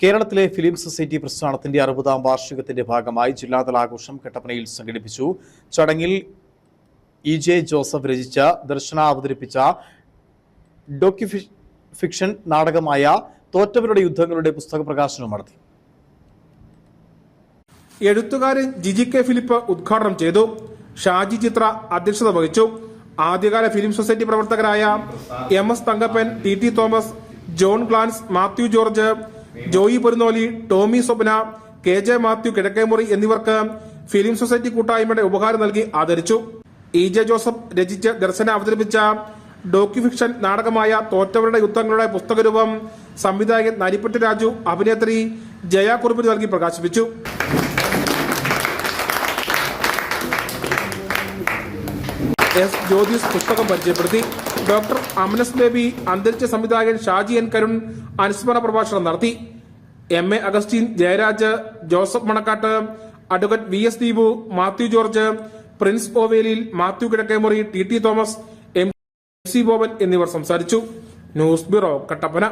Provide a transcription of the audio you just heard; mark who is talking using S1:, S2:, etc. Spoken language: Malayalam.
S1: കേരളത്തിലെ ഫിലിം സൊസൈറ്റി പ്രസ്ഥാനത്തിന്റെ അറുപതാം വാർഷികത്തിന്റെ ഭാഗമായി ജില്ലാതല ആഘോഷം കട്ടപ്പനയിൽ സംഘടിപ്പിച്ചു. ചടങ്ങിൽ ഇ ജെ ജോസഫ് രചിച്ച ദർശന അവതരിപ്പിച്ച ഡോക്യു ഫിക്ഷൻ നാടകമായ തോറ്റവരുടെ യുദ്ധങ്ങളുടെ പുസ്തക പ്രകാശനം നടത്തി.
S2: എഴുത്തുകാരൻ ജിജി കെ ഫിലിപ്പ് ഉദ്ഘാടനം ചെയ്തു. ഷാജി ചിത്ര അധ്യക്ഷത വഹിച്ചു. ആദ്യകാല ഫിലിം സൊസൈറ്റി പ്രവർത്തകരായ M S Thankappan T T Thomas John Glans Mathew George Joy Porunnoli Tommy Swapna K J Mathew Kizhakkemuri എന്നിവർക്ക് ഫിലിം സൊസൈറ്റി കൂട്ടായ്മയുടെ ഉപഹാരം നൽകി ആദരിച്ചു. ഇ ജെ ജോസഫ് രചിച്ച് ദർശന അവതരിപ്പിച്ച ഡോക്യുഫിക്ഷൻ നാടകമായ തോറ്റവരുടെ യുദ്ധങ്ങളുടെ പുസ്തകരൂപം സംവിധായകൻ നരിപ്പറ്റ് രാജു അഭിനേത്രി ജയ കുറുപ്പിന് നൽകി പ്രകാശിപ്പിച്ചു. എസ് ജ്യോതിസ് പുസ്തകം പരിചയപ്പെടുത്തി. ഡോക്ടർ അമനസ് ബേബി അന്തരിച്ച സംവിധായകൻ ഷാജി എൻ കരുൺ അനുസ്മരണ പ്രഭാഷണം നടത്തി. M A Augustine Jayaraj Joseph Manakkattu advocate V S Deepu Mathew George Prince Ovelil Mathew Kizhakkemuri T T Thomas M C Boban എന്നിവർ സംസാരിച്ചു. News bureau Kattappana.